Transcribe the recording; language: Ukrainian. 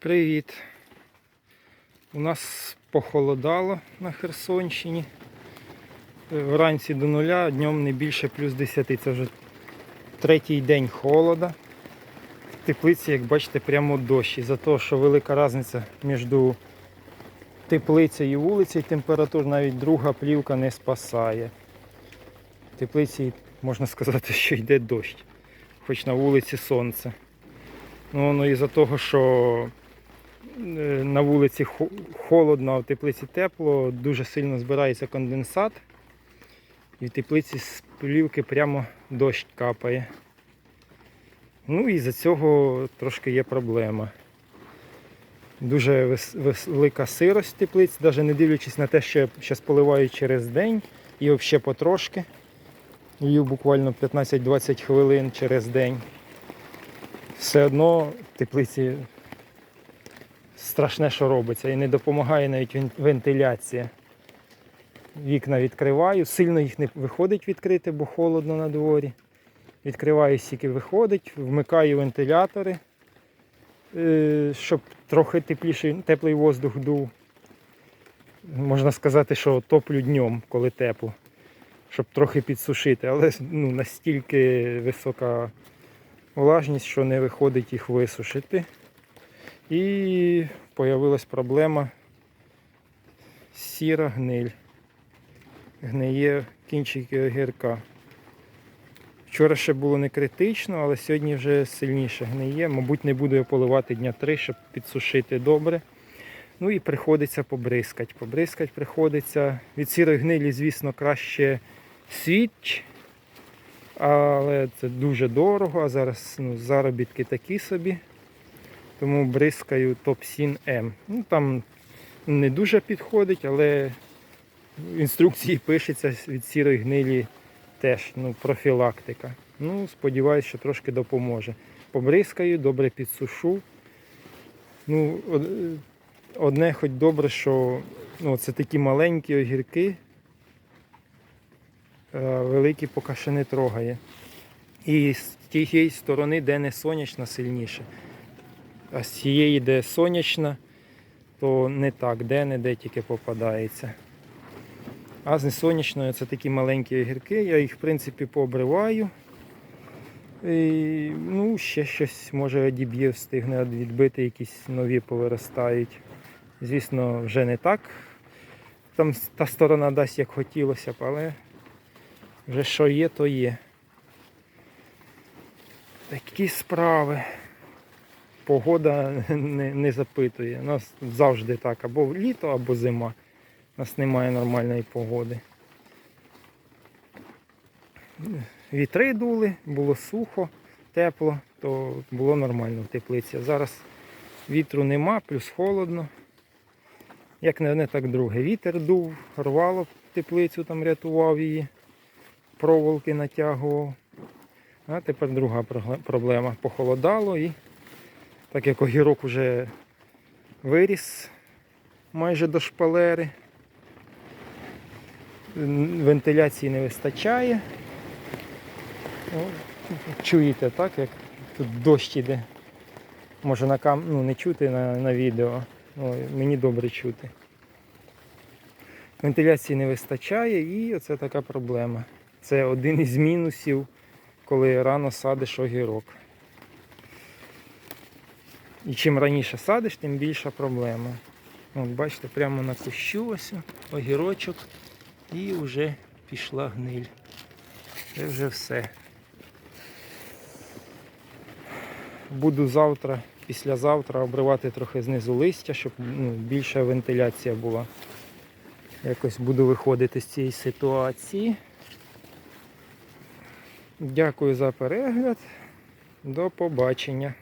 Привіт. У нас похолодало на Херсонщині. Вранці до нуля, днем не більше плюс 10. Це вже третій день холода. В теплиці, як бачите, прямо дощ. Із-за того, що велика різниця між теплицею і вулицею температур, навіть друга плівка не спасає. В теплиці можна сказати, що йде дощ, хоч на вулиці сонце. Ну, воно із-за того, що на вулиці холодно, а в теплиці тепло, дуже сильно збирається конденсат. І в теплиці з плівки прямо дощ капає. Ну і за цього трошки є проблема. Дуже велика сирость в теплиці, навіть не дивлячись на те, що я зараз поливаю через день і взагалі потрошки. Лью буквально 15-20 хвилин через день все одно в теплиці страшне, що робиться. І не допомагає навіть вентиляція. Вікна відкриваю, сильно їх не виходить відкрити, бо холодно на дворі. Відкриваю стільки виходить, вмикаю вентилятори, е, щоб трохи тепліший, теплий воздух дув. Можна сказати, що топлю днем, коли тепло, щоб трохи підсушити, але ну, настільки висока влажність, що не виходить їх висушити. І появилась проблема сіра гниль. Гниє кінчики огірка. Вчора ще було не критично, але сьогодні вже сильніше гниє. Мабуть, не буду я поливати дня три, щоб підсушити добре. Ну і приходиться побризкати. Побризкати приходиться. Від сірої гнилі, звісно, краще свіч, але це дуже дорого, а зараз ну, заробітки такі собі. Тому бризкаю Топсін М. Ну, там не дуже підходить, але в інструкції пишеться від сірої гнилі теж ну, профілактика. Ну, сподіваюсь, що трошки допоможе. Побризкаю, добре підсушу. Ну, одне хоч добре, що ну, це такі маленькі огірки, великі поки ще не трогає. І з тієї сторони, де не сонячна, сильніше. А з цієї, де сонячна, то не так, де-не-де тільки попадається. А з несонячної це такі маленькі огірки, я їх в принципі пообриваю. І, ну, ще щось може одіб'є, встигне відбити, якісь нові повиростають. Звісно, вже не так. Там та сторона дасть як хотілося б, але вже що є, то є. Такі справи. Погода не, не запитує. У нас завжди так, або літо, або зима. У нас немає нормальної погоди. Вітри дули, було сухо, тепло, то було нормально в теплиці. Зараз вітру нема, плюс холодно. Як не так друге. Вітер дув, рвало теплицю, там рятував її, проволоки натягував. А тепер друга проблема. Похолодало і так як огірок вже виріс майже до шпалери. Вентиляції не вистачає. О, Чуєте, так, як тут дощ іде. Може на кам... ну, не чути на, на відео. Ой, мені добре чути. Вентиляції не вистачає і оце така проблема. Це один із мінусів, коли рано садиш огірок. І чим раніше садиш, тим більша проблема. От бачите, прямо на ось огірочок і вже пішла гниль. Це вже все. Буду завтра, післязавтра обривати трохи знизу листя, щоб ну, більша вентиляція була. Якось буду виходити з цієї ситуації. Дякую за перегляд. До побачення.